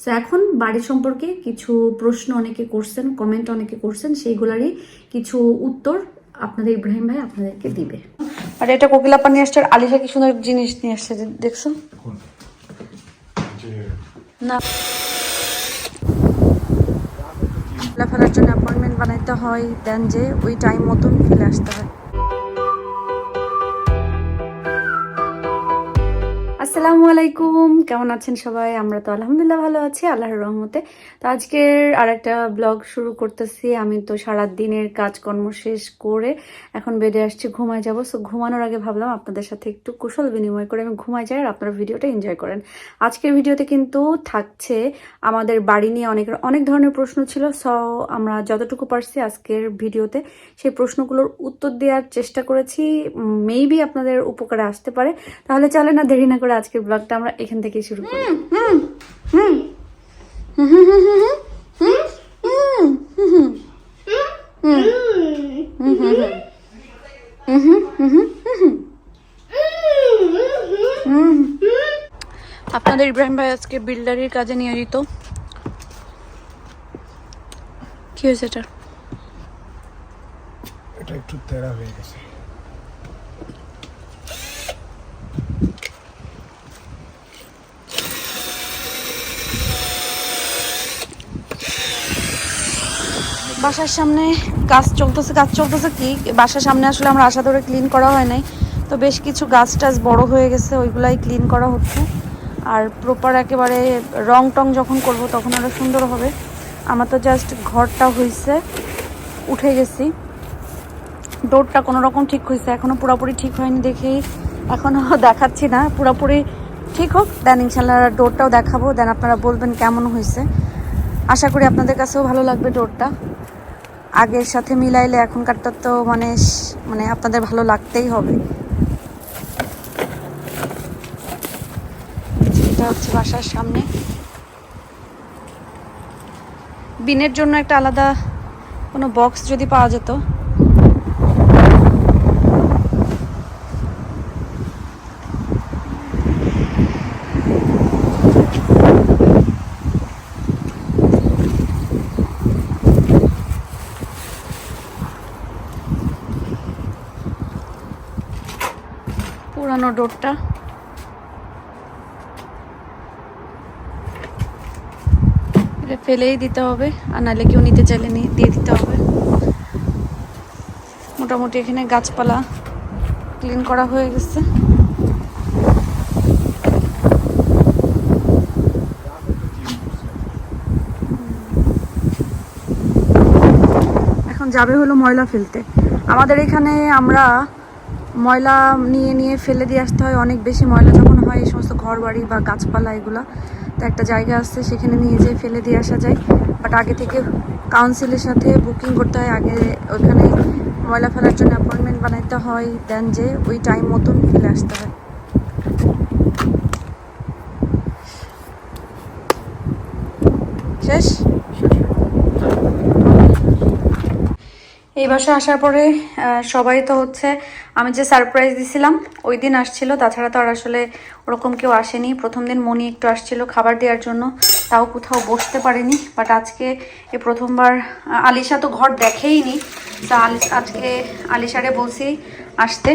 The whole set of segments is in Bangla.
তো এখন বাড়ি সম্পর্কে কিছু প্রশ্ন অনেকে করছেন কমেন্ট অনেকে করছেন সেইগুলারই কিছু উত্তর আপনাদের ইব্রাহিম ভাই আপনাদেরকে দিবে। আর এটা কোকিলাপা নিয়ে আসছে আর আলিশা কি সুন্দর জিনিস নিয়ে আসছে যে- দেখছ না। ফেলার জন্য অ্যাপয়েন্টমেন্ট বানাইতে হয় দেন যে ওই টাইম মতন ফেলে আসতে হয়। আসসালামু আলাইকুম। কেমন আছেন সবাই? আমরা তো আলহামদুলিল্লাহ ভালো আছি, আল্লাহর রহমতে। তো আজকের আর একটা ব্লগ শুরু করতেছি। আমি তো সারা দিনের কাজকর্ম শেষ করে এখন বেডে আসছি, ঘুমায় যাব। সো ঘুমানোর আগে ভাবলাম আপনাদের সাথে একটু কুশল বিনিময় করে আমি ঘুমায় যাই আর আপনারা ভিডিওটা এনজয় করেন। আজকের ভিডিওতে কিন্তু থাকছে আমাদের বাড়ি নিয়ে অনেক অনেক ধরনের প্রশ্ন ছিল। সো আমরা যতটুকু পারছি আজকের ভিডিওতে সেই প্রশ্নগুলোর উত্তর দেওয়ার চেষ্টা করেছি। মেবি আপনাদের উপকারে আসতে পারে। তাহলে চলে না দেরি না করে আজকের ব্লগটা আমরা এখান থেকেই শুরু করি। আপনাদের ইব্রাহিম ভাই আজকে বিল্ডারির কাজে নিয়োজিত। কি হয়েছে এটা? এটা একটু তেরা হয়ে গেছে। বাসার সামনে গাছ চলতেছে গাছ চলতেছে কি? বাসার সামনে আসলে আমরা আশা ধরে ক্লিন করা হয় নাই। তো বেশ কিছু গাছ টাছ বড়ো হয়ে গেছে, ওইগুলাই ক্লিন করা হচ্ছে। আর প্রপার একেবারে রং টং যখন করব তখন আরও সুন্দর হবে। আমার তো জাস্ট ঘরটা হয়েছে উঠে গেছি। ডোরটা কোনো রকম ঠিক হয়েছে এখনও পুরোপুরি ঠিক হয়নি দেখেই। এখনও দেখাচ্ছি না, পুরোপুরি ঠিক হোক। দেন ইনশাল্লাহ ডোরটাও দেখাবো দেন আপনারা বলবেন কেমন হয়েছে আশা করি আপনাদের কাছেও ভালো লাগবে ডোরটা আগের সাথে মিলাইলে এখনকারটা তো মানে মানে আপনাদের ভালো লাগতেই হবে। হচ্ছে বাসার সামনে। বিনের জন্য একটা আলাদা কোনো বক্স যদি পাওয়া যেত পুরানো ডোরটা ফেলেই দিতে হবে, আর নাহলে কেউ নিতে চাইলে দিয়ে দিতে হবে। মোটামুটি এখানে গাছপালা ক্লিন করা হয়ে গেছে। এখন যাবে হলো ময়লা ফেলতে। আমাদের এখানে আমরা ময়লা নিয়ে নিয়ে ফেলে দিয়ে আসতে হয়। অনেক বেশি ময়লা যখন হয়, এই সমস্ত ঘর বাড়ি বা গাছপালা এগুলো, তো একটা জায়গা আছে, সেখানে নিয়ে যেয়ে ফেলে দিয়ে আসা যায়। বাট আগে থেকে কাউন্সিলের সাথে বুকিং করতে হয়। আগে ওইখানে ময়লা ফেলার জন্য অ্যাপয়েন্টমেন্ট বানাইতে হয় দেন যে ওই টাইম মতন ফেলে আসতে হয়। শেষ? এই বাসায় আসার পরে সবাই তো হচ্ছে, আমি যে সারপ্রাইজ দিছিলাম, ওই দিন আসছিল। তাছাড়া তো আর আসলে ওরকম কেউ আসেনি। প্রথম দিন মনি একটু আসছিল খাবার দেওয়ার জন্য। তাও কোথাও বসতে পারেনি। বাট আজকে এ প্রথমবার আলিশা তো ঘর দেখেইনি। তা আজকে আলিশারে বলছি আসতে।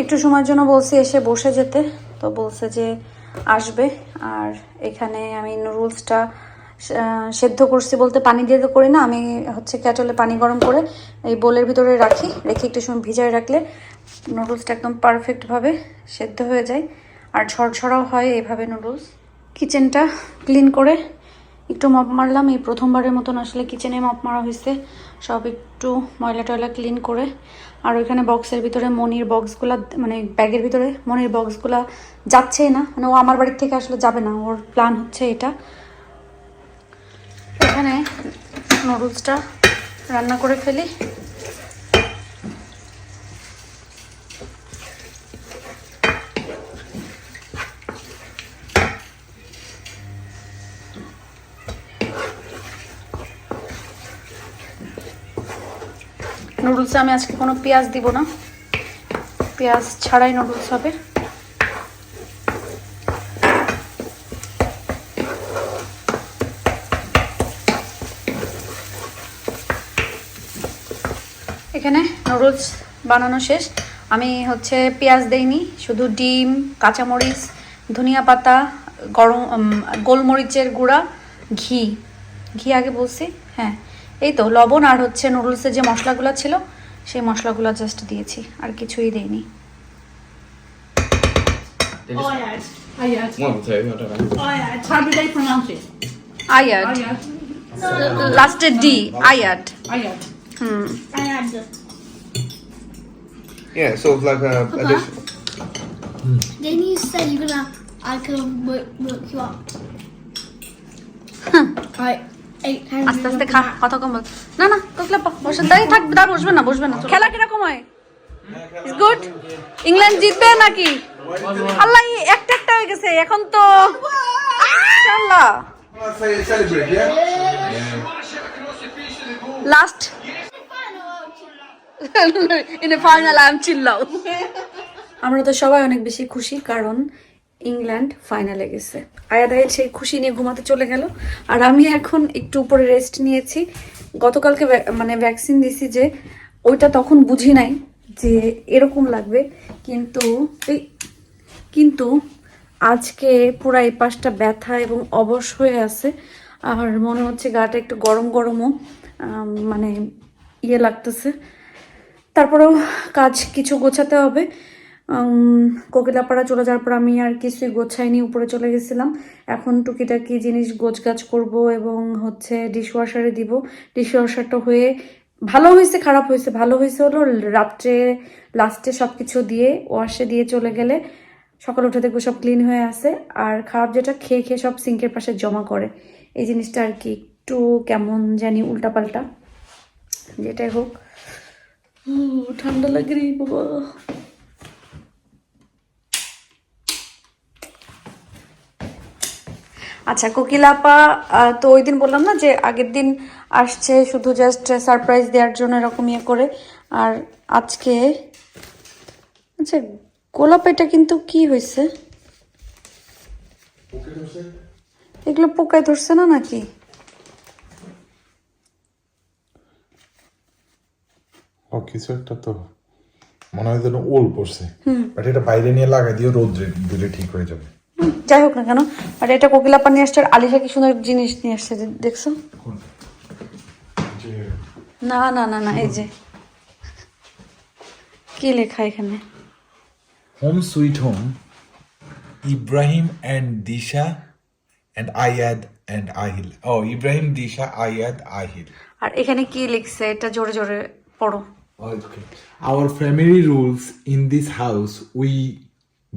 একটু সময়ের জন্য বলছি এসে বসে যেতে। তো বলছে যে আসবে। আর এখানে আমি নুডলসটা সেদ্ধ করছি বলতে পানি দিয়ে তো করি না, আমি হচ্ছে ক্যাটলে পানি গরম করে এই বোলের ভিতরে রাখি, রেখে একটু সময় ভিজায় রাখলে নুডলসটা একদম পারফেক্টভাবে সেদ্ধ হয়ে যায়। আর ঝরঝরাও হয় এইভাবে নুডলস। কিচেনটা ক্লিন করে একটু মপ মারলাম, এই প্রথমবারের মতন আসলে কিচেনে মপ মারা হয়েছে। সব একটু ময়লা টয়লা ক্লিন করে। আর ওইখানে বক্সের ভিতরে মনির বক্সগুলা মানে ব্যাগের ভিতরে মনির বক্সগুলা যাচ্ছেই না মানে ও আমার বাড়ির থেকে আসলে যাবে না, ওর প্ল্যান হচ্ছে এটা। এখানে নুডলসটা রান্না করে ফেলি। নুডলসে আমি আজকে কোনো পেঁয়াজ দিব না। পেঁয়াজ ছাড়াই নুডলস হবে। এখানে নুডলস বানানো শেষ। আমি হচ্ছে পেঁয়াজ দেইনি শুধু ডিম কাঁচামরিচ ধনিয়া পাতা গরম গোলমরিচের গুঁড়া ঘি। ঘি আগে বলছি? হ্যাঁ। এই তো লবণ আর হচ্ছে নুডলসের যে মশলাগুলো ছিল সেই মশলাগুলো জাস্ট দিয়েছি আর কিছুই দেইনি। do they pronounce it? আয়াট আয়াট Ayad. Hmm Ayad. Yeah, sort of like a addition. Then you said you're gonna, I can work, work you up. I আস্তে আস্তে খা কথা কম বল না না কোকলা বসে দাঁড়িয়ে থাক দা বসবে না বসবে না খেলা কীরকম হয় গুড ইংল্যান্ড জিতবে নাকি আল্লাহ একটা একটা হয়ে গেছে এখন তো Allah? Last in final I am চিল্লাও আমরা তো সবাই অনেক বেশি খুশি, কারণ ইংল্যান্ড ফাইনালে গেছে। আয়াদাইল সেই খুশি নিয়ে ঘুমাতে চলে গেল। আর আমি এখন একটু উপরে রেস্ট নিয়েছি। গতকালকে মানে ভ্যাকসিন দিছি যে, ওইটা তখন বুঝি নাই যে এরকম লাগবে। কিন্তু এই, কিন্তু আজকে পুরো এই পাশটা ব্যথা এবং অবশ হয়ে আছে। আর মনে হচ্ছে গাটা একটু গরম গরমও মানে ইয়ে লাগতেছে। তারপরেও কাজ কিছু গোছাতে হবে। কোকিলাপাড়া চলে যাওয়ার পর আমি আর কিছুই গোছাইনি, উপরে চলে গেছিলাম। এখন টুকিটাকি জিনিস গোছগাছ করব এবং হচ্ছে ডিশওয়াশারে দিব। ডিশওয়াশারটা হয়ে ভালো হয়েছে, খারাপ হয়েছে, ভালো হয়েছে হলো রাত্রে লাস্টে সব কিছু দিয়ে ওয়াশে দিয়ে চলে গেলে সকাল উঠে দেখব সব ক্লিন হয়ে আছে। আর খারাপ যেটা খেয়ে খেয়ে সব সিঙ্কের পাশে জমা করে। এই জিনিসটা আর কি, একটু কেমন জানি উল্টাপাল্টা। যেটাই হোক। ঠান্ডা লাগে রে বাবা। আচ্ছা কোকিলাপা তো ওই দিন বললাম না যে আগের দিন আসছে শুধু জাস্ট সারপ্রাইজ দেওয়ার জন্য এরকম ইয়ে করে। আর আজকে আচ্ছা গোলাপ এটা কিন্তু কি হয়েছে? এগুলো পোকায় ধরছে না নাকি? ও কিছু একটা তো মনে হয় যেন ওল পড়ছে। বাট এটা বাইরে নিয়ে লাগাই দিয়ে রোদ্রে দিলে ঠিক হয়ে যাবে। হুম, যাই হোক না কেন আর এটা কোকিলাপা নিয়ে আসছে আর আলিশা কি সুন্দর জিনিস নিয়ে আসছে দেখছ? না না না না এই যে। কি লেখা এখানে? Home Sweet Home, Ibrahim and Disha and Ayad and Ahil. Oh, Ibrahim, Disha, Ayad, Ahil. আর এখানে কি লিখছে এটা জোরে জোরে পড়ো। Okay. Our family rules in this house we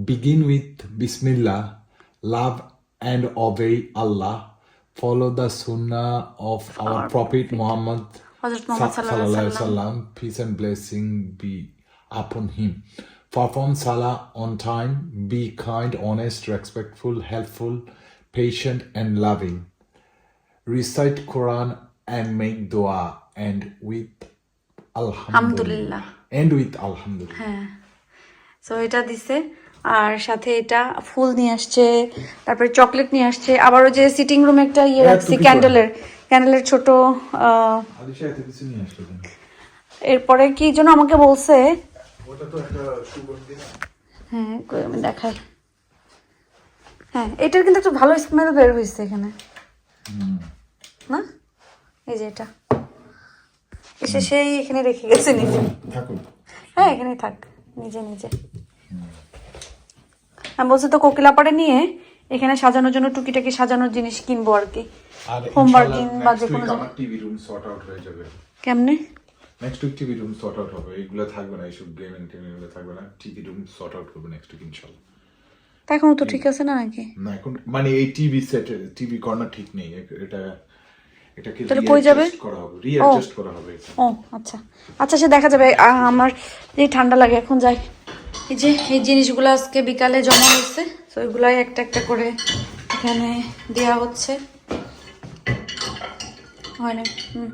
begin with Bismillah, love and obey Allah, follow the sunnah of our, Prophet Muhammad. Hazrat Muhammad sallallahu alaihi sallallahu alaihi wasallam. wasallam, peace and blessing be upon him. Perform salah on time, be kind, honest, respectful, helpful, patient, and loving. Recite Quran and make dua, and with Alhamdulillah. And with Alhamdulillah. হ্যাঁ। সো এটা দিছে। আর সাথে এটা ফুল নিয়ে আসছে তারপরে চকলেট নিয়ে আসছে। আবার ওই যে সিটিং রুমে একটা ইয়ে রাখছি ক্যান্ডেলের ক্যান্ডেলের ছোট? এরপরে কি যেন আমাকে বলছে? হ্যাঁ আমি দেখাই। হ্যাঁ এটার কিন্তু একটা ভালো স্মেল বের হয়েছে এখানে। না? এই যে এটা। এসে সেই এখানে রেখে গেছে নিজে। হ্যাঁ এখানে থাক নিজে নিজে। আমি বলছি তো কোকিলাপাড়ে নিয়ে এখানে সাজানোর জন্য টুকিটাকি সাজানোর জিনিস কিনবো আর কি। হোমওয়ার্কিং ইনশাআল্লাহ বা যে কোনো আমার টিভি রুম সর্ট আউট হয়ে যাবে। কেমনে? Next week TV room sort out হবে। এগুলো থাকবে না এইসব গেমিং টেমিং এগুলো থাকবে না। টিভি রুম সর্ট আউট করবে নেক্সট উইক ইনশাল্লাহ। তা এখনও তো ঠিক আছে না নাকি? না এখন মানে এই টিভি সেট টিভি কর্নার ঠিক নেই। এটা এটাকে তাহলে কই যাবে? করা হবে রিঅ্যাডজাস্ট করা হবে ও আচ্ছা। আচ্ছা সে দেখা যাবে আমার যে ঠান্ডা লাগে এখন যাই। এই যে এই জিনিসগুলো আজকে বিকালে জমা হয়েছে তো এগুলাই একটা একটা করে এখানে দেওয়া হচ্ছে। হয় না? হুম।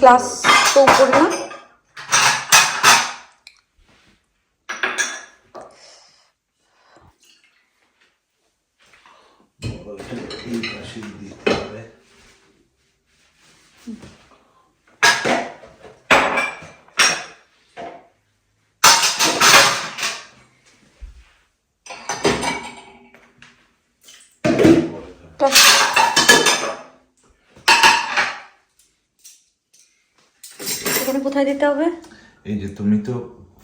গ্লাস তো উপরে না Thank you. কোথায় দিতে হবে? এই যে তুমি তো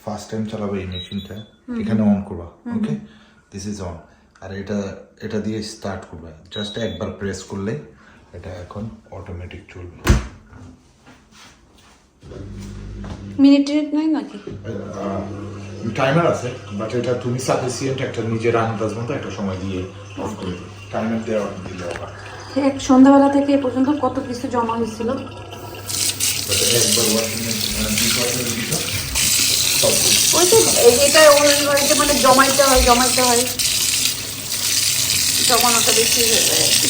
ফার্স্ট টাইম চালাবে এই মেশিনটা এখানে অন করবা ওকে দিস ইজ অন আর এটা এটা দিয়ে স্টার্ট করবে। জাস্ট একবার প্রেস করলে এটা এখন অটোমেটিক চলবে। মিনিট নাকি? টাইমার আছে বাট এটা তুমি সাফিসিয়েন্ট একটা নিজের আন্দাজ মতো একটা সময় দিয়ে অফ করে দিও। টাইমার দেওয়া দিলে আবার সন্ধ্যাবেলা থেকে এ পর্যন্ত কত কিছু জমা হয়েছিল? একবার কিছু। ওই তো এটা ওই বাড়িতে মানে জমাইতে হয় জমাইতে হয় জমানোটা বেশি হয়ে যায় আর কি।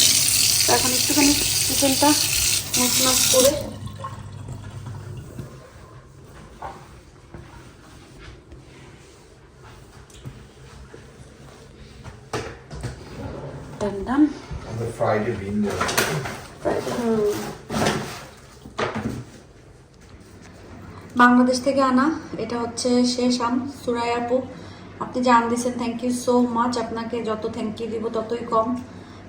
তো এখন একটুখানি কিচেনটা মুছমাছ করে Done, done. আমাদের ফ্রাইডে বিন বাংলাদেশ থেকে আনা। এটা হচ্ছে শেষ আম সুরাই আপু। আপনি যে আম দিয়েছেন থ্যাংক ইউ সো মাচ আপনাকে যত থ্যাংক ইউ দিব ততই কম।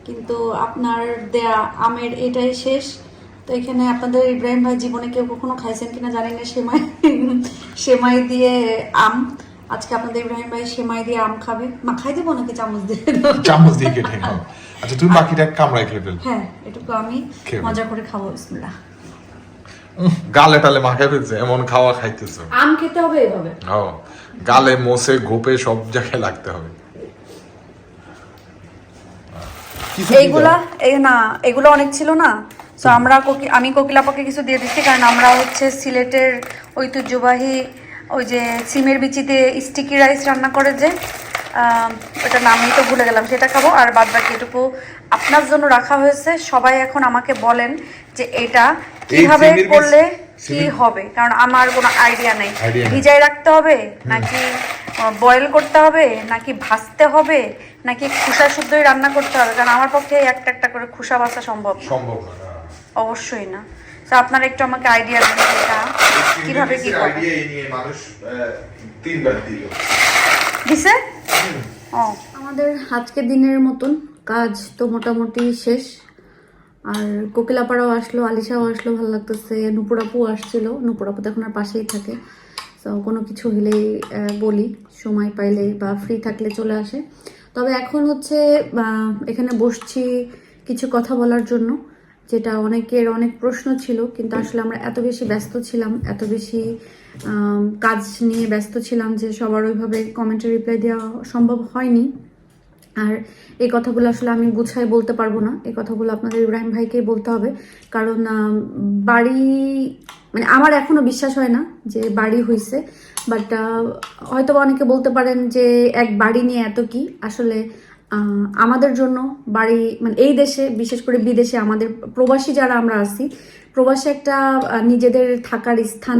কিন্তু আপনার দেয়া আমের এটাই শেষ। তো এখানে আপনাদের ইব্রাহিম ভাই জীবনে কেউ কখনো খাইছেন কিনা জানি না সেমাই সেমাই দিয়ে আম। আজকে আপনাদের ইব্রাহিম ভাই সেমাই দিয়ে আম খাবে। মাখাই দেবো নাকি চামচ দিয়ে? চামচ দিয়ে কেটে খাও আচ্ছা তুমি বাকিটা কামড়ায় খেয়ে ফেল হ্যাঁ এটুকু আমি মজা করে খাব বিসমিল্লাহ। গালে টালে মাখায় ফেলছে এমন খাওয়া খাইতেছো। আম খেতে হবে এভাবে? ও গালে মোসে ঘোপে সব জায়গায় লাগতে হবে। এইগুলা এই না এগুলো অনেক ছিল না। তো আমরা কোকি আমি কোকিলাপাকে কিছু দিয়ে দিচ্ছি কারণ আমরা হচ্ছে সিলেটের ঐতিহ্যবাহী ওই যে সিমের বিচিতে স্টিকি রাইস রান্না করে যে ওটার নামই তো ভুলে গেলাম সেটা খাব। আর বাদ বাকি এটুকু আপনার জন্য রাখা হয়েছে। সবাই এখন আমাকে বলেন যে এটা কীভাবে করলে কি হবে? কারণ আমার কোনো আইডিয়া নেই। ভিজাই রাখতে হবে? নাকি বয়েল করতে হবে? নাকি ভাজতে হবে? নাকি খুসা শুদ্ধই রান্না করতে হবে? কারণ আমার পক্ষে একটা একটা করে খুসা বাসা সম্ভব সম্ভব না অবশ্যই না। তো আপনারা একটু আমাকে আইডিয়া দেন এটা কীভাবে কি আইডিয়া নিয়ে মানুষ তিনবার দিল। দিছে? আমাদের আজকের দিনের মতন কাজ তো মোটামুটি শেষ। আর কোকিলাপাড়াও আসলো, আলিশাও আসলো, ভালো লাগতেছে। নুপুরাপু আসছিল, নুপুরাপু তো এখন আর পাশেই থাকে। তো কোনো কিছু হলেই বলি, সময় পাইলে বা ফ্রি থাকলে চলে আসে। তবে এখন হচ্ছে এখানে বসছি কিছু কথা বলার জন্য, যেটা অনেকের অনেক প্রশ্ন ছিল, কিন্তু আসলে আমরা এত বেশি ব্যস্ত ছিলাম, এত বেশি কাজ নিয়ে ব্যস্ত ছিলাম যে সবার ওইভাবে কমেন্টে রিপ্লাই দেওয়া সম্ভব হয়নি। আর এই কথাগুলো আসলে আমি গুছাই বলতে পারব না। এই কথাগুলো আপনাদের ইব্রাহিম ভাইকেই বলতে হবে। কারণ বাড়ি মানে আমার এখনও বিশ্বাস হয় না যে বাড়ি হয়েছে বাট হয়তো অনেকে বলতে পারেন যে এক বাড়ি নিয়ে এত কি? আসলে আমাদের জন্য বাড়ি মানে এই দেশে, বিশেষ করে বিদেশে আমাদের প্রবাসী যারা আমরা আছি, প্রবাসে একটা নিজেদের থাকার স্থান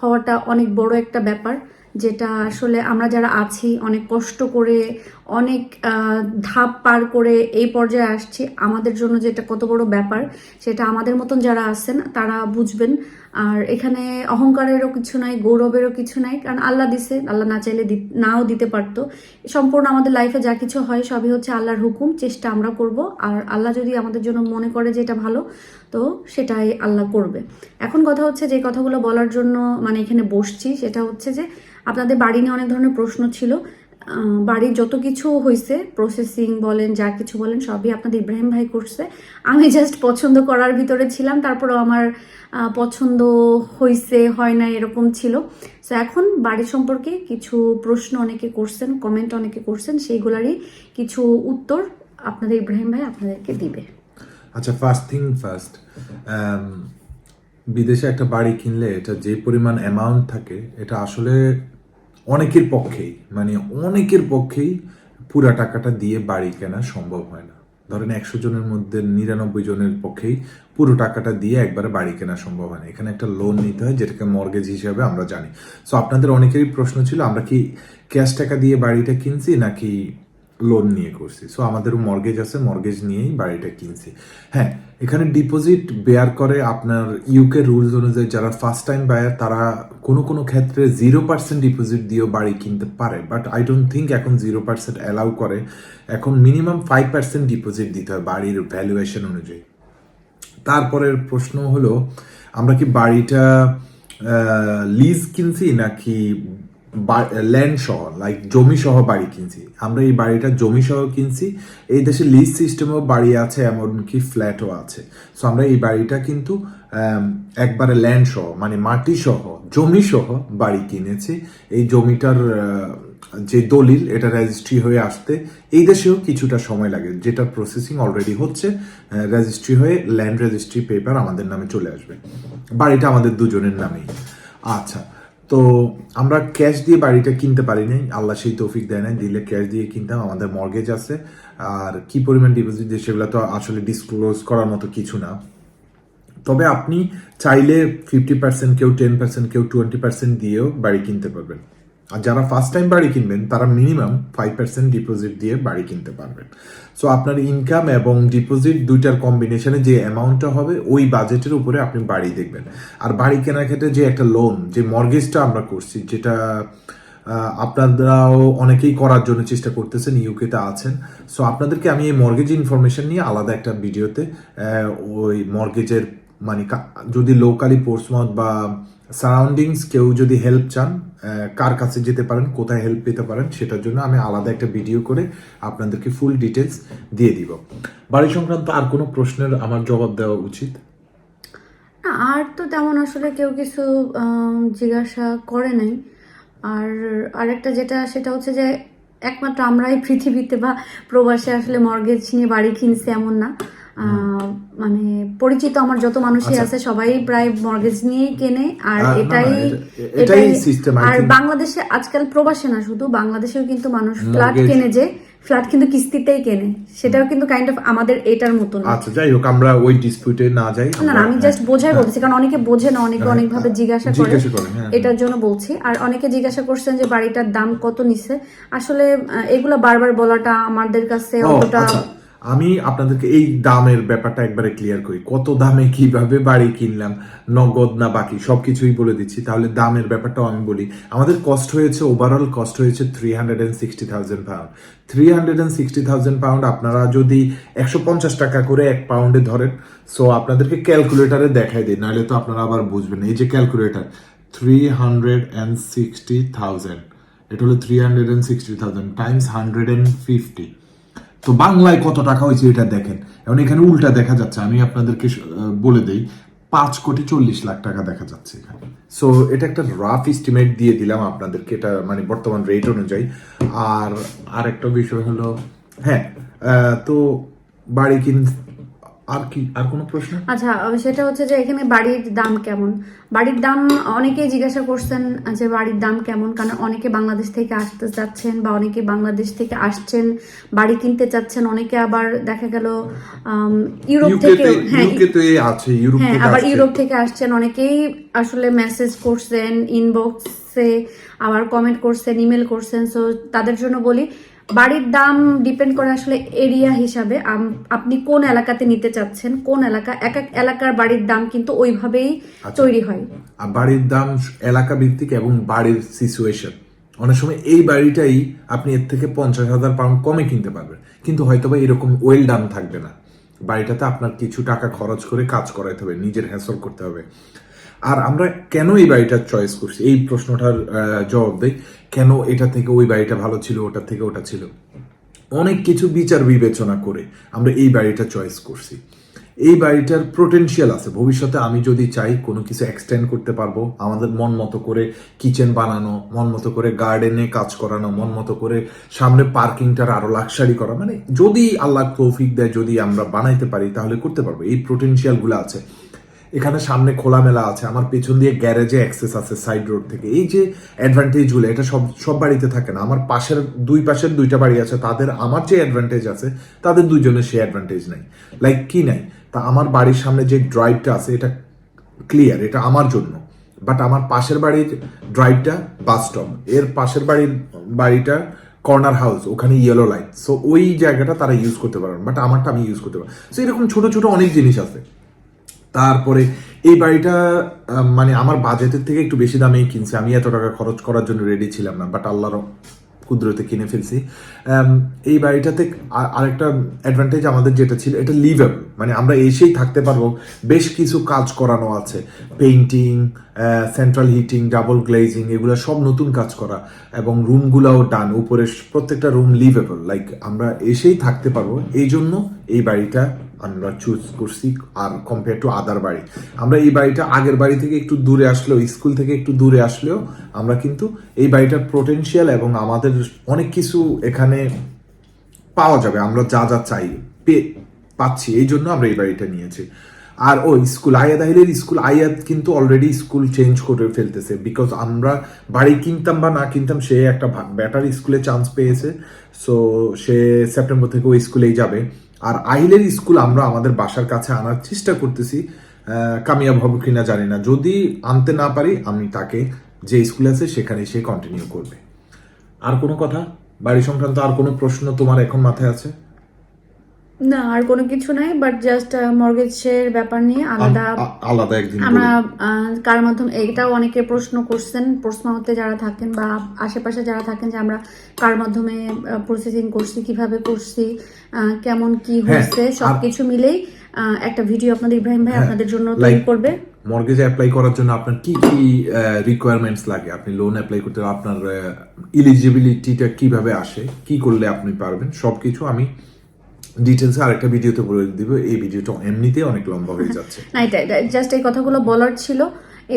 হওয়াটা অনেক বড় একটা ব্যাপার যেটা আসলে আমরা যারা আছি অনেক কষ্ট করে অনেক ধাপ পার করে এই পর্যায়ে আসছি। আমাদের জন্য যেটা কত বড় ব্যাপার, সেটা আমাদের মতন যারা আছেন, তারা বুঝবেন। আর এখানে অহংকারেরও কিছু নাই, গৌরবেরও কিছু নাই, কারণ আল্লাহ দিছে, আল্লাহ না চাইলে নাও দিতে পারতো। সম্পূর্ণ আমাদের লাইফে যা কিছু হয়, সবই হচ্ছে আল্লাহর হুকুম, চেষ্টা আমরা করব। আর আল্লাহ যদি আমাদের জন্য মনে করে যে এটা ভালো, তো সেটাই আল্লাহ করবে। এখন কথা হচ্ছে যে কথাগুলো বলার জন্য মানে এখানে বসছি, সেটা হচ্ছে যে আপনাদের বাড়ি নিয়ে অনেক ধরনের প্রশ্ন ছিল। বাড়ির যত কিছু হয়েছে প্রসেসিং বলেন, যা কিছু বলেন, সবই আপনাদের ইব্রাহিম ভাই করছে। আমি জাস্ট পছন্দ করার ভিতরে ছিলাম, তারপরেও আমার পছন্দ হয়েছে হয় না এরকম ছিল। তো এখন বাড়ি সম্পর্কে কিছু প্রশ্ন অনেকে করছেন কমেন্ট অনেকে করছেন, সেইগুলারই কিছু উত্তর আপনাদের ইব্রাহিম ভাই আপনাদেরকে দিবে। আচ্ছা ফার্স্ট থিং ফার্স্ট বিদেশে একটা বাড়ি কিনলে এটা যে পরিমাণ অ্যামাউন্ট থাকে, এটা আসলে অনেকের পক্ষেই মানে অনেকের পক্ষেই পুরা টাকাটা দিয়ে বাড়ি কেনা সম্ভব হয় না। ধরেন একশো জনের মধ্যে নিরানব্বই জনের পক্ষেই পুরো টাকাটা দিয়ে একবারে বাড়ি কেনা সম্ভব হয় না। এখানে একটা লোন নিতে হয়, যেটাকে মর্গেজ হিসাবে আমরা জানি। সো আপনাদের অনেকেরই প্রশ্ন ছিল, আমরা কি ক্যাশ টাকা দিয়ে বাড়িটা কিনছি নাকি লোন নিয়ে করছি। সো আমাদেরও মর্গেজ আছে মর্গেজ নিয়েই বাড়িটা কিনছি। হ্যাঁ এখানে ডিপোজিট বেয়ার করে আপনার ইউকে রুলস অনুযায়ী যারা ফার্স্ট টাইম বায়ার তারা কোনো কোনো ক্ষেত্রে জিরো পার্সেন্ট ডিপোজিট দিয়েও বাড়ি কিনতে পারে। বাট আই ডোন্ট থিঙ্ক এখন জিরো পার্সেন্ট অ্যালাউ করে। এখন মিনিমাম ফাইভ পার্সেন্ট ডিপোজিট দিতে হয় বাড়ির ভ্যালুয়েশন অনুযায়ী। তারপরের প্রশ্ন হলো, আমরা কি বাড়িটা লিজ কিনছি নাকি ল্যান্ড সহ লাইক জমি সহ বাড়ি কিনছি। আমরা এই বাড়িটা জমি সহ কিনছি। এই দেশে লিজ সিস্টেমেও বাড়ি আছে, এমনকি ফ্ল্যাটও আছে। সো আমরা এই বাড়িটা কিন্তু একবারে ল্যান্ড সহ মানে মাটি সহ, জমি সহ বাড়ি কিনেছি। এই জমিটার যে দলিল, এটা রেজিস্ট্রি হয়ে আসতে এই দেশেও কিছুটা সময় লাগে। যেটা প্রসেসিং অলরেডি হচ্ছে রেজিস্ট্রি হয়ে ল্যান্ড রেজিস্ট্রি পেপার আমাদের নামে চলে আসবে। বাড়িটা আমাদের দুজনের নামেই। আচ্ছা তো আমরা ক্যাশ দিয়ে বাড়িটা কিনতে পারি নাই আল্লাহ সেই তৌফিক দেয় নাই, দিলে ক্যাশ দিয়ে কিনতাম, আমাদের মর্গেজ আছে। আর কি পরিমাণ ডিপোজিট দিয়ে সেগুলো তো আসলে ডিসক্লোজ করার মতো কিছু না। তবে আপনি চাইলে ফিফটি পার্সেন্ট কেউ টেন পার্সেন্ট কেউ টোয়েন্টি পার্সেন্ট দিয়েও বাড়ি কিনতে পারবেন। আর যারা ফার্স্ট টাইম বাড়ি কিনবেন, তারা মিনিমাম ফাইভ পার্সেন্ট ডিপোজিট দিয়ে বাড়ি কিনতে পারবেন। সো আপনার ইনকাম এবং ডিপোজিট দুইটার কম্বিনেশনে যে অ্যামাউন্টটা হবে, ওই বাজেটের উপরে আপনি বাড়ি দেখবেন। আর বাড়ি কেনার ক্ষেত্রে যে একটা লোন যে মর্গেজটা আমরা করছি, যেটা আপনারাও অনেকেই করার জন্য চেষ্টা করতেছেন, ইউকেতে আছেন। সো আপনাদেরকে আমি এই মর্গেজ ইনফরমেশন নিয়ে আলাদা একটা ভিডিওতে ওই মর্গেজের মানে যদি লোকালি পোর্টসমাউথ বা সারাউন্ডিংস কেউ যদি হেল্প চান কার কাছে যেতে পারেন, কোথায় হেল্প পেতে পারেন, সেটার জন্য আমি আলাদা একটা ভিডিও করে আপনাদেরকে ফুল ডিটেলস দিয়ে দিব। বাড়ি সংক্রান্ত আর কোনো প্রশ্নের আমার জবাব দেওয়া উচিত? আর তো তেমন আসলে কেউ কিছু জিজ্ঞাসা করে নাই। আর আরেকটা যেটা, সেটা হচ্ছে যে একমাত্র আমরাই পৃথিবীতে বা প্রবাসে আসলে মর্গেজ নিয়ে বাড়ি কিনছি এমন না। মানে পরিচিত আমার যত মানুষই আছে সবাই প্রায় মর্গেজ নিয়েই কেনে। আর আচ্ছা। না, না, এটাই এটাই আর বাংলাদেশে আজকাল প্রবাসে না শুধু বাংলাদেশেও কিন্তু মানুষ ফ্ল্যাট কেনে যে ফ্ল্যাট কিন্তু কিস্তিতেই কেনে। সেটাও কিন্তু কাইন্ড অফ আমাদের এটার মতন। আচ্ছা যাই হোক আমরা ওই ডিসপিউটে না যাই। না না আমি জাস্ট বোঝাই বলছি কারণ অনেকে বোঝে না অনেকে হ্যাঁ, অনেকভাবে হ্যাঁ, জিজ্ঞাসা করে। হ্যাঁ, এটার জন্য বলছি। আর অনেকে জিজ্ঞাসা করছেন যে বাড়িটার দাম কত নিছে? আসলে এগুলা বারবার বলাটা আমাদের কাছে অতটা আচ্ছা। আমি আপনাদেরকে এই দামের ব্যাপারটা একবারে ক্লিয়ার করি। কত দামে কীভাবে বাড়ি কিনলাম, নগদ না বাকি সব কিছুই বলে দিচ্ছি। তাহলে দামের ব্যাপারটাও আমি বলি। আমাদের কস্ট হয়েছে ওভারঅল কস্ট হয়েছে three hundred and sixty thousand pound three hundred and sixty thousand pound আপনারা যদি একশো পঞ্চাশ টাকা করে এক পাউন্ডে ধরেন সো আপনাদেরকে ক্যালকুলেটারে দেখাই দিই, নাহলে তো আপনারা আবার বুঝবেন। এই যে calculator three hundred and sixty thousand এটা হলো three hundred and sixty thousand times hundred and fifty তো বাংলায় কত টাকা হয়েছে এটা দেখেন। এখন এখানে উল্টা দেখা যাচ্ছে। আমি আপনাদেরকে বলে দেই, পাঁচ কোটি চল্লিশ লাখ টাকা দেখা যাচ্ছে এখানে। সো এটা একটা রাফ এস্টিমেট দিয়ে দিলাম আপনাদেরকে। এটা মানে বর্তমান রেট অনুযায়ী। আর আরেকটা বিষয় হলো হ্যাঁ তো বাড়ি কিন আর কি আর কোনো প্রশ্ন? আচ্ছা সেটা হচ্ছে যে এখানে বাড়ির দাম কেমন? বাড়ির দাম অনেকেই জিজ্ঞাসা করছেন যে বাড়ির দাম কেমন কারণ অনেকে বাংলাদেশ থেকে আসতে চাচ্ছেন বা অনেকে বাংলাদেশ থেকে আসছেন বাড়ি কিনতে চাচ্ছেন অনেকে আবার দেখা গেল ইউরোপ থেকে হ্যাঁ আছে ইউরোপ হ্যাঁ আবার ইউরোপ থেকে আসছেন অনেকেই আসলে মেসেজ করছেন ইনবক্সে আবার কমেন্ট করছেন ইমেল করছেন সো তাদের জন্য বলি বাড়ির দাম ডিপেন্ড করে আসলে এরিয়া হিসাবে আপনি কোন এলাকাতে নিতে চাচ্ছেন কোন এলাকা এক এক এলাকার বাড়ির দাম কিন্তু ওইভাবেই আচ্ছা। তৈরি হয়। আর বাড়ির দাম এলাকা ভিত্তিক এবং বাড়ির সিচুয়েশন অনেক সময় এই বাড়িটাই আপনি এর থেকে পঞ্চাশ হাজার পাউন্ড কমে কিনতে পারবেন। কিন্তু হয়তো বা এরকম ওয়েল ডান থাকবে না। বাড়িটাতে আপনার কিছু টাকা খরচ করে কাজ করাইতে হবে নিজের হ্যাসল করতে হবে। আর আমরা কেন এই বাড়িটার চয়েস করছি? এই প্রশ্নটার জবাব দেই। কেন এটা থেকে ওই বাড়িটা ভালো ছিল, ওটা থেকে ওটা ছিল? অনেক কিছু বিচার বিবেচনা করে আমরা এই বাড়িটা চয়েস করছি। এই বাড়িটার পোটেনশিয়াল আছে। ভবিষ্যতে আমি যদি চাই কোনো কিছু এক্সটেন্ড করতে পারব, আমাদের মন মতো করে কিচেন বানানো, মন মতো করে গার্ডেনে কাজ করানো, মন মতো করে সামনে পার্কিংটার আরও লাক্সারি করা মানে যদি আল্লাহ তৌফিক দেয়, যদি আমরা বানাইতে পারি, তাহলে করতে পারব। এই পোটেনশিয়ালগুলো আছে। এখানে সামনে খোলামেলা আছে। আমার পেছন দিয়ে গ্যারেজে অ্যাক্সেস আছে সাইড রোড থেকে। এই যে অ্যাডভান্টেজগুলো, এটা সব সব বাড়িতে থাকে না। আমার পাশের, দুই পাশের দুইটা বাড়ি আছে। তাদের, আমার যে অ্যাডভান্টেজ আছে, তাদের দুইজনের সেই অ্যাডভান্টেজ নাই। লাইক কি নাই? তা আমার বাড়ির সামনে যে ড্রাইভটা আছে, এটা ক্লিয়ার এটা আমার জন্য। বাট আমার পাশের বাড়ির ড্রাইভটা বাস স্টপ এর পাশের বাড়ির বাড়িটা কর্নার হাউস ওখানে ইয়েলো লাইট সো ওই জায়গাটা তারা ইউজ করতে পারবেন বাট আমারটা আমি ইউজ করতে পারব। সো এরকম ছোটো ছোটো অনেক জিনিস আছে। তারপরে এই বাড়িটা মানে আমার বাজেটের থেকে একটু বেশি দামেই কিনছি। আমি এত টাকা খরচ করার জন্য রেডি ছিলাম না বাট আল্লাহর কুদরতে কিনে ফেলছি। এই বাড়িটাতে আরেকটা অ্যাডভান্টেজ আমাদের যেটা ছিল, এটা লিভেবল মানে আমরা এসেই থাকতে পারব। বেশ কিছু কাজ করানো আছে। Painting central heating double glazing এগুলো সব নতুন কাজ করা। এবং রুমগুলাও ডান উপরে প্রত্যেকটা রুম লিভেবল লাইক আমরা এসেই থাকতে পারব। এই জন্য এই বাড়িটা আমরা চুজ করছি আর কম্পেয়ার টু আদার বাড়ি। আমরা এই বাড়িটা আগের বাড়ি থেকে একটু দূরে আসলেও স্কুল থেকে একটু দূরে আসলেও, আমরা কিন্তু এই বাড়িটার পোটেনশিয়াল এবং আমাদের অনেক কিছু এখানে পাওয়া যাবে। আমরা যা যা চাই, পে পাচ্ছি, এই জন্য আমরা এই বাড়িটা নিয়েছি। আর ও স্কুল আয়াত আহিলের স্কুল আয়াত কিন্তু অলরেডি স্কুল চেঞ্জ করে ফেলতেছে বিকজ আমরা বাড়ি কিনতাম বা না কিনতাম, সে একটা বেটার স্কুলে চান্স পেয়েছে। সো সে সেপ্টেম্বর থেকে ওই স্কুলেই যাবে। আর আইলের স্কুল আমরা আমাদের বাসার কাছে আনার চেষ্টা করতেছি কামিয়াব হব কিনা জানি না। যদি আনতে না পারি, আমি তাকে যে স্কুল আছে সেখানে সে কন্টিনিউ করবে। আর কোনো কথা? বাড়ি সংক্রান্ত আর কোনো প্রশ্ন তোমার এখন মাথায় আছে? না আর কোনো কিছু নাই বাট জাস্ট মর্গেজের ব্যাপার নিয়ে আলাদা আলাদা একদিন আমরা কার মাধ্যমে এটাও অনেকে প্রশ্ন করছেন প্রশ্নতে যারা থাকেন বা আশেপাশে যারা থাকেন যে আমরা কার মাধ্যমে প্রসেসিং করছি কীভাবে করছি কেমন কি হ্যাঁ, হয়েছে আর- সবকিছু মিলেই একটা ভিডিও আপনাদের ইব্রাহিম ভাই হ্যাঁ, আপনাদের জন্য তৈরি করবে। মর্গেজ অ্যাপ্লাই করার জন্য আপনার কি কি রিকোয়ারমেন্টস লাগে? আপনি লোন অ্যাপ্লাই করতে আপনার ইলিজিবিলিটিটা কীভাবে আসে? কি করলে আপনি পারবেন? সবকিছু আমি ডিটেলসে আরেকটা ভিডিওতে বলে দিব এই ভিডিওটা এমনিতে অনেক লম্বা হয়ে যাচ্ছে। না এটা জাস্ট এই কথাগুলো বলার ছিল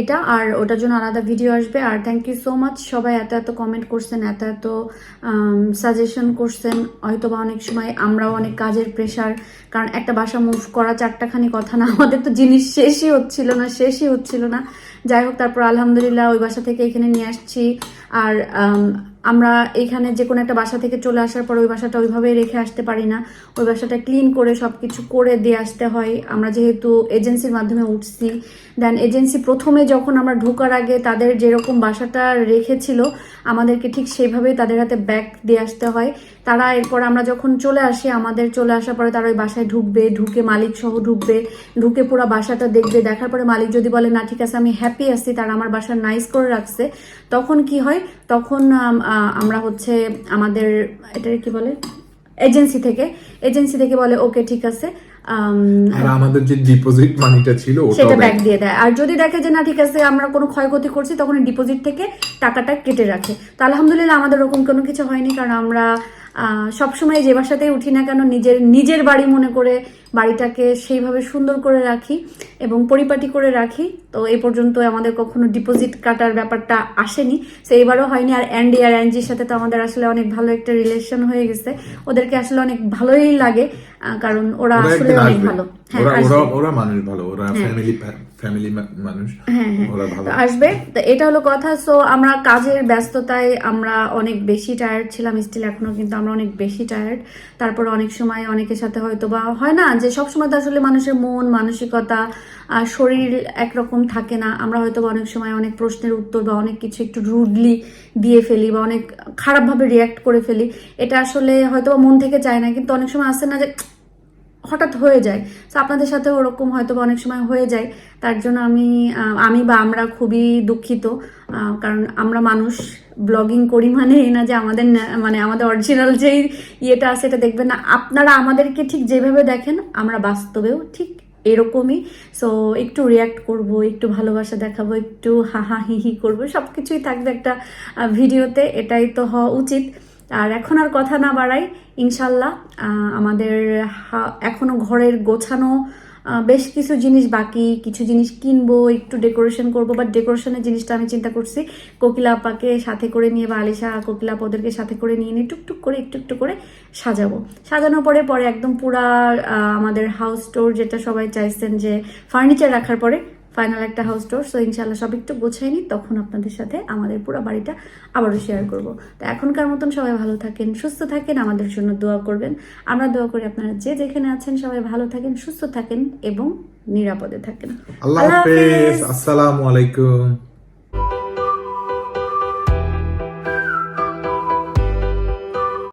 এটা আর ওটার জন্য আলাদা ভিডিও আসবে। আর থ্যাংক ইউ সো মাচ সবাই এত এত কমেন্ট করছেন এত এত সাজেশন করছেন। হয়তো বা অনেক সময় আমরাও অনেক কাজের প্রেশার কারণ একটা বাসা মুভ করা চারটাখানি কথা না আমাদের তো জিনিস শেষই হচ্ছিল না শেষই হচ্ছিল না। যাই হোক তারপর আলহামদুলিল্লাহ ওই বাসা থেকে এখানে নিয়ে আসছি। আর আমরা এখানে যে কোনো একটা বাসা থেকে চলে আসার পর ওই বাসাটা ওইভাবে রেখে আসতে পারি না। ওই বাসাটা ক্লিন করে সব কিছু করে দিয়ে আসতে হয়। আমরা যেহেতু এজেন্সির মাধ্যমে উঠছি দেন এজেন্সি প্রথমে যখন আমরা ঢোকার আগে তাদের যেরকম বাসাটা রেখেছিল, আমাদেরকে ঠিক সেইভাবেই তাদের হাতে ব্যাগ দিয়ে আসতে হয়। তারা এরপর আমরা যখন চলে আসি, আমাদের চলে আসার পরে তারা ওই বাসায় ঢুকবে, ঢুকে মালিক সহ ঢুকবে। ঢুকে পুরো বাসাটা দেখবে, দেখার পরে মালিক যদি বলে, না, ঠিক আছে, আমি হ্যাপি আছি, তারা আমার বাসা নাইস করে রাখছে। তখন কি হয়? তখন আমরা হচ্ছে আমাদের এটা কি বলে? এজেন্সি থেকে এজেন্সি থেকে বলে, ওকে, ঠিক আছে। আর আমাদের যে ডিপোজিট মানিটা ছিল সেটা ব্যাক দিয়ে। দেয় আর যদি দেখে যে না ঠিক আছে আমরা কোনো ক্ষয়ক্ষতি করছি তখন ডিপোজিট থেকে টাকাটা কেটে রাখে। তো আলহামদুলিল্লাহ আমাদের ওরকম কোনো কিছু হয়নি কারণ আমরা সবসময় যে বাসাতেই উঠি না কেন নিজের নিজের বাড়ি মনে করে বাড়িটাকে সেইভাবে সুন্দর করে রাখি এবং পরিপাটি করে রাখি। তো এই পর্যন্ত আমাদের কখনো ডিপোজিট কাটার ব্যাপারটা আসেনি। তো এবারও হয়নি আর অ্যান্ডি আর অ্যাঞ্জির সাথে তো আমাদের আসলে অনেক ভালো একটা রিলেশন হয়ে গেছে। ওদেরকে আসলে অনেক ভালোই লাগে কারণ ওরা আসলে অনেক ভালো। হ্যাঁ ওরা ওরা আসবে। ওরা মানুষ ভালো ওরা ফ্যামিলি ফ্যামিলি মানুষ হ্যাঁ, তো আসবে। এটা হলো কথা। সো আমরা কাজের ব্যস্ততায় আমরা অনেক বেশি টায়ার্ড ছিলাম স্টিল এখনও কিন্তু আমরা অনেক বেশি টায়ার্ড তারপর অনেক সময় অনেকের সাথে হয়তো বা হয় না যে সবসময় তো আসলে মানুষের মন মানসিকতা আর শরীর একরকম থাকে না। আমরা হয়তো বা অনেক সময় অনেক প্রশ্নের উত্তর বা অনেক কিছু একটু রুডলি দিয়ে ফেলি বা অনেক খারাপভাবে রিয়াক্ট করে ফেলি। এটা আসলে হয়তো মন থেকে চায় না কিন্তু অনেক সময় আসে না যে হঠাৎ হয়ে যায়। তো আপনাদের সাথে ওরকম হয়তো অনেক সময় হয়ে যায়। তার জন্য আমি আমি বা আমরা খুবই দুঃখিত কারণ আমরা মানুষ ব্লগিং করি মানে এই না যে আমাদের মানে আমাদের অরিজিনাল যেই ইয়েটা আছে এটা দেখবেন না। আপনারা আমাদেরকে ঠিক যেভাবে দেখেন, আমরা বাস্তবেও ঠিক এরকমই। সো একটু রিয়াক্ট করব, একটু ভালোবাসা দেখাবো, একটু হাহা হি হি করব সব কিছুই থাকবে একটা ভিডিওতে এটাই তো হওয়া উচিত। আর এখন আর কথা না বাড়াই, ইনশাল্লাহ আমাদের হা- এখনও ঘরের গোছানো বেশ কিছু জিনিস বাকি, কিছু জিনিস কিনবো, একটু ডেকোরেশন করব বাট ডেকোরেশনের জিনিসটা আমি চিন্তা করছি, কোকিলা আপাকে সাথে করে নিয়ে বা আলিশা কোকিলা ওদেরকে সাথে করে নিয়ে নিয়ে টুকটুক করে, একটু একটু করে সাজাবো। সাজানোর পরে পরে একদম পুরা আমাদের হাউস স্টোর যেটা সবাই চাইছেন যে ফার্নিচার রাখার পরে ফাইনাল একটা হাউস টোর সো ইনশাল্লাহ সব একটু গোছাই নি তখন আপনাদের সাথে আমাদের পুরো বাড়িটা আবারও শেয়ার করব। তো এখনকার মতন সবাই ভালো থাকেন সুস্থ থাকেন আমাদের জন্য দোয়া করবেন। আমরা দোয়া করি আপনারা যে যেখানে আছেন সবাই ভালো থাকেন সুস্থ থাকেন এবং নিরাপদে থাকেন। আল্লাহ হাফেজ। আসসালামু আলাইকুম।